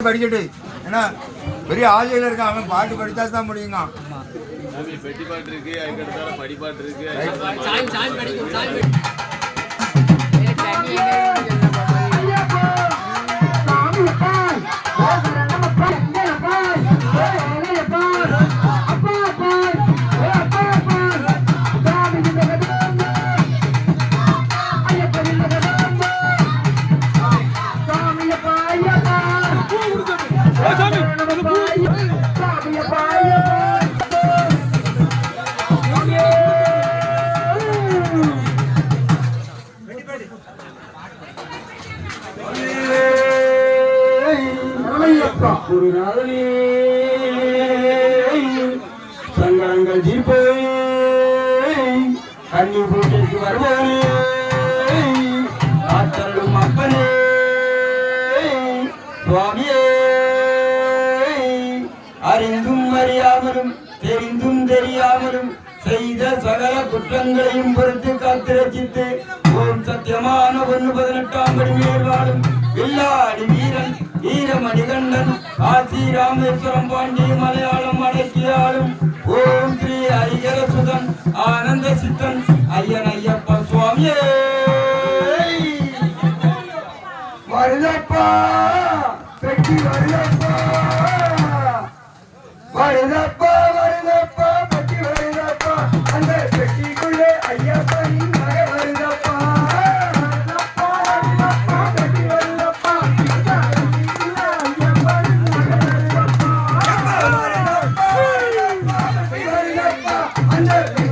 படிச்சுட்டு ஏன்னா பெரிய ஆசையில் இருக்கான் அவன் பாட்டு படித்தா தான் முடியுங்க. பெட்டி பாட்டு இருக்கு படிப்பாட்டு இருக்கு. அப்பா குருநாதனே சங்கடங்கள் தீர்ப்பே கண்ணி பூட்டிற்கு வருவானே ஆற்றலும் அப்பனே சுவாமியே. அறிந்தும் அறியாமலும் தெரிந்தும் தெரியாமலும் செய்த சகல குற்றங்களையும் பொறுத்து காத்திரட்சித்து ஓம் சத்தியமான ஒன்று பதினெட்டாம் படி மேல் வாழும் வில்லாடி வீரன் ஈரமணிகண்டன் காசி ராமேஸ்வரம் பாண்டி மலையாளம் அடக்கியாலும் ஓம் ஸ்ரீ ஐயர சுதன் ஆனந்த சித்தன் ஐயன் ஐயப்ப சுவாமியே! வருதப்பா! வருதப்பா! வருதப்பா! 안돼